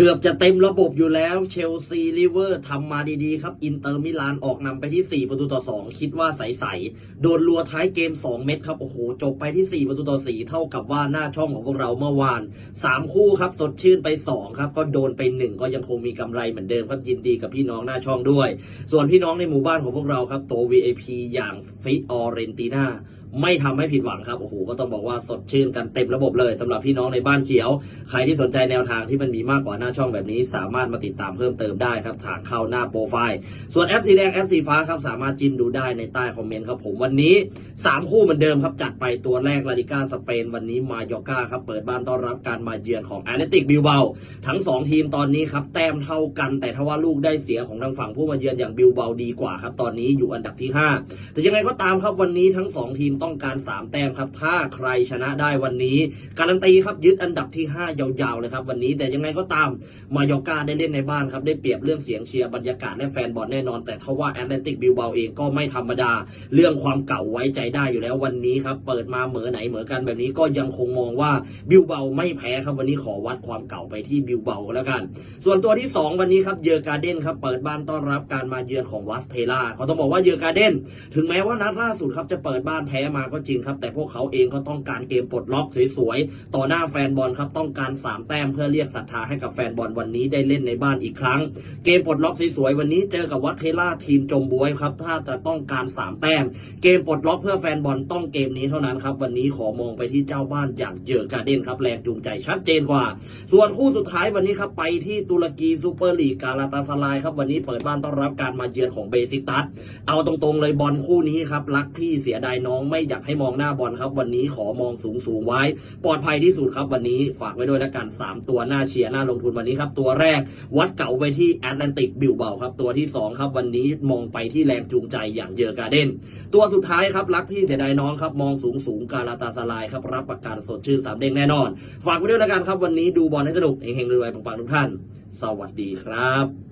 เกือบจะเต็มระบบอยู่แล้ว เชลซีลิเวอร์ทำมาดีๆครับ อินเตอร์มิลานออกนำไปที่ 4 ประตูต่อ 2 คิดว่าใสๆโดนลัวท้ายเกม 2 เม็ดครับ โอ้โห จบไปที่ 4 ประตูต่อ 4 เท่ากับว่าหน้าช่องของพวกเราเมื่อวาน 3 คู่ครับ สดชื่นไป 2 ครับ ก็โดนไป 1 ก็ยังคงมีกำไรเหมือนเดิมครับยินดีกับพี่น้องหน้าช่องด้วย ส่วนพี่น้องในหมู่บ้านของพวกเราครับโต VIP อย่างฟิออเรนติน่า ไม่ทำให้ผิดหวังครับโอ้โหก็ต้องบอกว่าสดชื่นกันเต็มระบบเลยสำหรับพี่น้องในบ้านเขียว ใครที่สนใจแนวทางที่มันมีมากกว่าหน้าช่องแบบนี้สามารถมาติดตามเพิ่มเติมได้ครับทางเข้าหน้าโปรไฟล์ส่วนแอปสีแดงแอปสีฟ้าครับสามารถจิ้มดูได้ในใต้คอมเมนต์ครับผมวันนี้ 3 คู่เหมือนเดิมครับจัดไปตัวแรกลาลิก้าสเปนวันนี้มายอก้าครับเปิดบ้านต้อนรับการมาเยือนของแอตเลติกบิลเบาทั้ง 2 ทีมตอนนี้ครับแต้มเท่ากัน แต่ทว่าลูกได้เสียของทางฝั่งผู้มาเยือนอย่างบิลเบาดีกว่าครับตอนนี้อยู่อันดับที่ 5 แต่ยังไงก็ตามครับวันนี้ทั้ง 2 ทีมต้องการ 3 แต้มครับ ถ้าใครชนะได้วันนี้ การันตีครับยึดอันดับที่ 5 ยาวๆเลยครับวันนี้แต่ยังไงก็ตามมายอกาได้เล่นในบ้านครับได้เปรียบเรื่องเสียงเชียร์บรรยากาศและแฟนบอลแน่นอน แต่ทว่าแอตเลนติกบิลเบาเองก็ไม่ธรรมดา เรื่องความเก่าไว้ใจได้อยู่แล้ววันนี้ครับเปิดมาเหมือไหนเหมือกันแบบนี้ก็ยังคงมองว่าบิลเบาไม่แพ้ครับวันนี้ขอวัดความเก่าไปที่บิลเบาแล้วกัน ส่วนตัวที่ 2 วันนี้ครับเยอการ์เด้นครับเปิดบ้านต้อนรับการมาเยือนของวัสเทล่าเขาต้องบอกว่าเยอการ์เด้นถึงแม้ว่านัดล่าสุดครับจะเปิดบ้านแพ้มาก็จริงครับ แต่พวกเขาเองก็ต้องการเกมปลดล็อกสวยๆ ต่อหน้าแฟนบอลครับต้องการสามแต้มเพื่อเรียกศรัทธาให้กับแฟนบอลวันนี้ได้เล่นในบ้านอีกครั้ง เกมปลดล็อกสวยๆวันนี้เจอกับวัตเทล่าทีมจมบวยครับถ้าจะต้องการสามแต้ม เกมปลดล็อกเพื่อแฟนบอลต้องเกมนี้เท่านั้นครับวันนี้ขอมองไปที่เจ้าบ้านอย่างเยอร์การ์เดนครับแรงจูงใจชัดเจนกว่า ส่วนคู่สุดท้ายวันนี้ครับไปที่ตุรกีซูเปอร์ลีกกาลาตาสลายครับวันนี้เปิดบ้านต้อนรับการมาเยือนของเบซิตัสเอาตรงๆเลยบอลคู่นี้ครับรักพี่เสียดายน้องไม่อยากให้มองหน้าบอลครับ วันนี้ขอมองสูงสูงไว้ ปลอดภัยที่สุดครับ วันนี้ฝากไว้ด้วยแล้วกันสามตัวหน้าเชียร์หน้าลงทุนวันนี้ครับ ตัวแรกวัดเก่าไปที่แอตแลนติกบิลเบาครับ ตัวที่สองครับวันนี้มองไปที่แรงจูงใจอย่างเยอการ์เด้นตัวสุดท้ายครับรักพี่เสียดายน้องครับมองสูงสูงกาลาตาสลายครับรับประกันสดชื่นสามเด้งแน่นอน ฝากไว้ด้วยแล้วกันครับวันนี้ดูบอลให้สนุกเฮงๆรวยๆปังๆทุกท่าน สวัสดีครับ